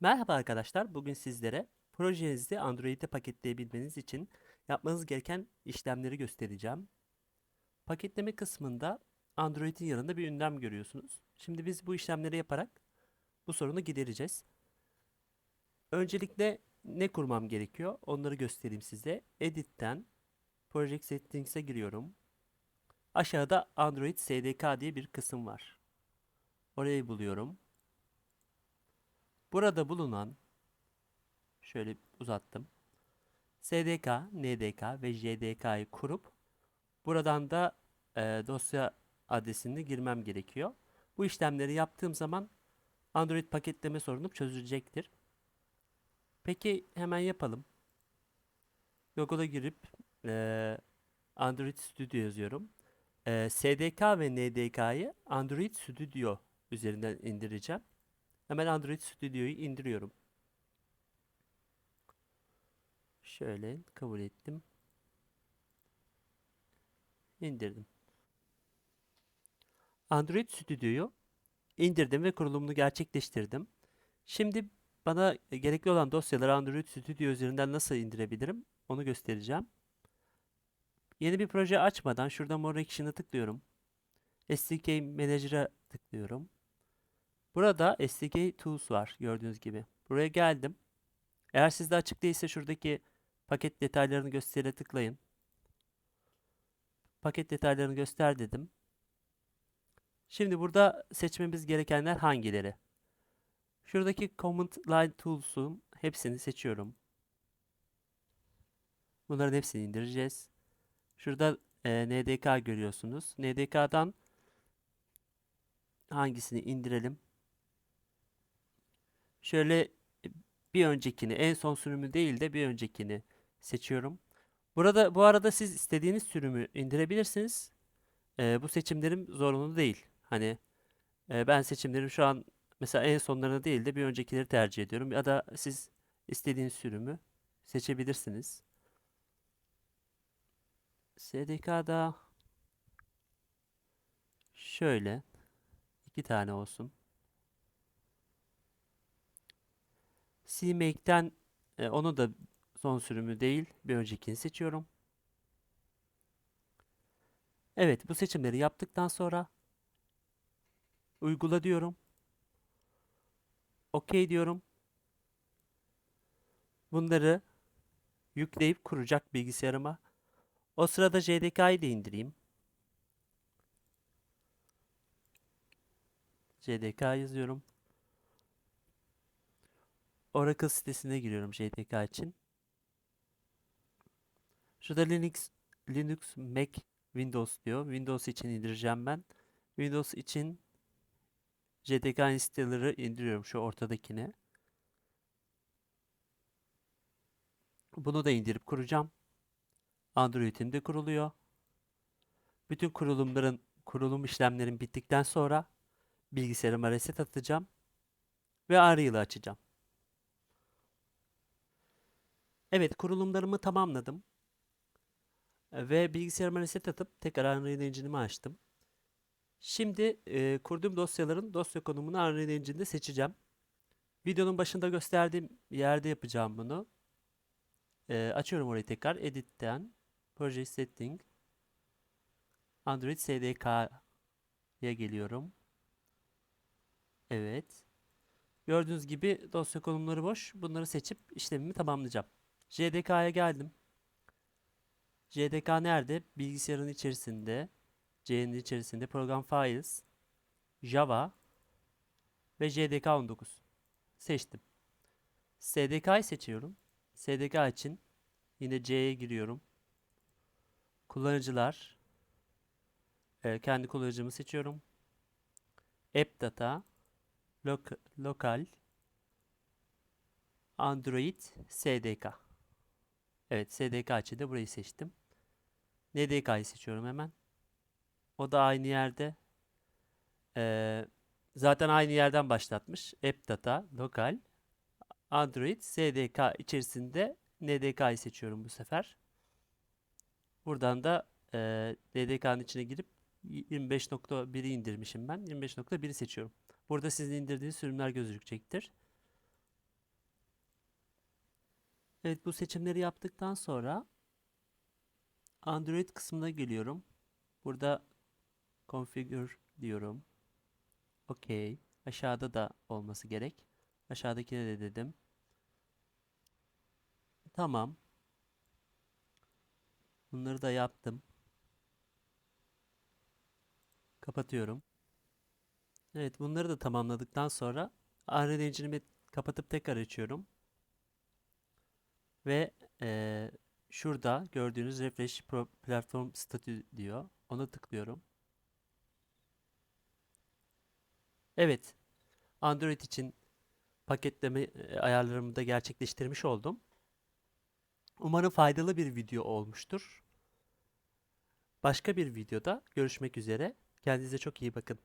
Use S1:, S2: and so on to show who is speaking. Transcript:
S1: Merhaba arkadaşlar. Bugün sizlere projenizi Android'e paketleyebilmeniz için yapmanız gereken işlemleri göstereceğim. Paketleme kısmında Android'in yanında bir ünlem görüyorsunuz. Şimdi biz bu işlemleri yaparak bu sorunu gidereceğiz. Öncelikle ne kurmam gerekiyor? Onları göstereyim size. Edit'ten Project Settings'e giriyorum. Aşağıda Android SDK diye bir kısım var. Orayı buluyorum. Burada bulunan şöyle uzattım. SDK, NDK ve JDK'yı kurup buradan da e, dosya adresini girmem gerekiyor. Bu işlemleri yaptığım zaman Android paketleme sorunum çözülecektir. Peki hemen yapalım. Google'a girip e, Android Studio yazıyorum. E, SDK ve NDK'yı Android Studio üzerinden indireceğim. Hemen Android Studio'yu indiriyorum. Şöyle kabul ettim. İndirdim. Android Studio'yu indirdim ve kurulumunu gerçekleştirdim. Şimdi bana gerekli olan dosyaları Android Studio üzerinden nasıl indirebilirim onu göstereceğim. Yeni bir proje açmadan şurada More Action'a tıklıyorum. SDK Manager'a tıklıyorum. Burada SDK Tools var gördüğünüz gibi. Buraya geldim. Eğer sizde açık değilse şuradaki paket detaylarını göstere tıklayın. Paket detaylarını göster dedim. Şimdi burada seçmemiz gerekenler hangileri? Şuradaki Command Line Tools'un hepsini seçiyorum. Bunların hepsini indireceğiz. Şurada e, NDK görüyorsunuz. NDK'dan hangisini indirelim? Şöyle bir öncekini, en son sürümü değil de bir öncekini seçiyorum. Burada bu arada siz istediğiniz sürümü indirebilirsiniz. Ee, bu seçimlerim zorunlu değil. Hani e, ben seçimlerim şu an mesela en sonlarını değil de bir öncekileri tercih ediyorum. Ya da siz istediğiniz sürümü seçebilirsiniz. SDK'da şöyle iki tane olsun. CMake'ten e, onu da son sürümü değil bir öncekini seçiyorum. Evet bu seçimleri yaptıktan sonra uygula diyorum. OK diyorum. Bunları yükleyip kuracak bilgisayarıma. O sırada JDK'yı da indireyim. JDK yazıyorum. Oracle sitesine giriyorum JTK için. Şurada Linux, Linux, Mac, Windows diyor. Windows için indireceğim ben. Windows için JTK installer'ı indiriyorum şu ortadakine. Bunu da indirip kuracağım. Android'im de kuruluyor. Bütün kurulumların kurulum işlemlerim bittikten sonra bilgisayarıma reset atacağım ve Arial'ı açacağım. Evet kurulumlarımı tamamladım. E, Ve bilgisayarıma reset atıp tekrar Unreal Engine'imi açtım. Şimdi e, kurduğum dosyaların dosya konumunu Unreal Engine'de seçeceğim. Videonun başında gösterdiğim yerde yapacağım bunu. E, açıyorum orayı tekrar. Edit'ten Project Setting Android SDK'ya geliyorum. Evet. Gördüğünüz gibi dosya konumları boş. Bunları seçip işlemimi tamamlayacağım. JDK'ya geldim. JDK nerede? Bilgisayarın içerisinde, C'nin içerisinde Program Files, Java ve JDK 19. Seçtim. SDK'yı seçiyorum. SDK için yine C'ye giriyorum. Kullanıcılar, e, kendi kullanıcımı seçiyorum. App Data, Loc Lokal, Android, SDK. Evet SDK için de burayı seçtim. NDK'yı seçiyorum hemen. O da aynı yerde. Ee, zaten aynı yerden başlatmış. AppData, lokal, Android, SDK içerisinde NDK'yı seçiyorum bu sefer. Buradan da e, NDK'nın içine girip 25.1'i indirmişim ben. 25.1'i seçiyorum. Burada sizin indirdiğiniz sürümler gözükecektir. Evet bu seçimleri yaptıktan sonra Android kısmına geliyorum. Burada configure diyorum. OK. Aşağıda da olması gerek. Aşağıdakine de dedim. Tamam. Bunları da yaptım. Kapatıyorum. Evet bunları da tamamladıktan sonra Unreal kapatıp tekrar açıyorum. Ve eee, şurada gördüğünüz Refresh Pro Platform Statü diyor. Ona tıklıyorum. Evet. Android için paketleme e, ayarlarımı da gerçekleştirmiş oldum. Umarım faydalı bir video olmuştur. Başka bir videoda görüşmek üzere. Kendinize çok iyi bakın.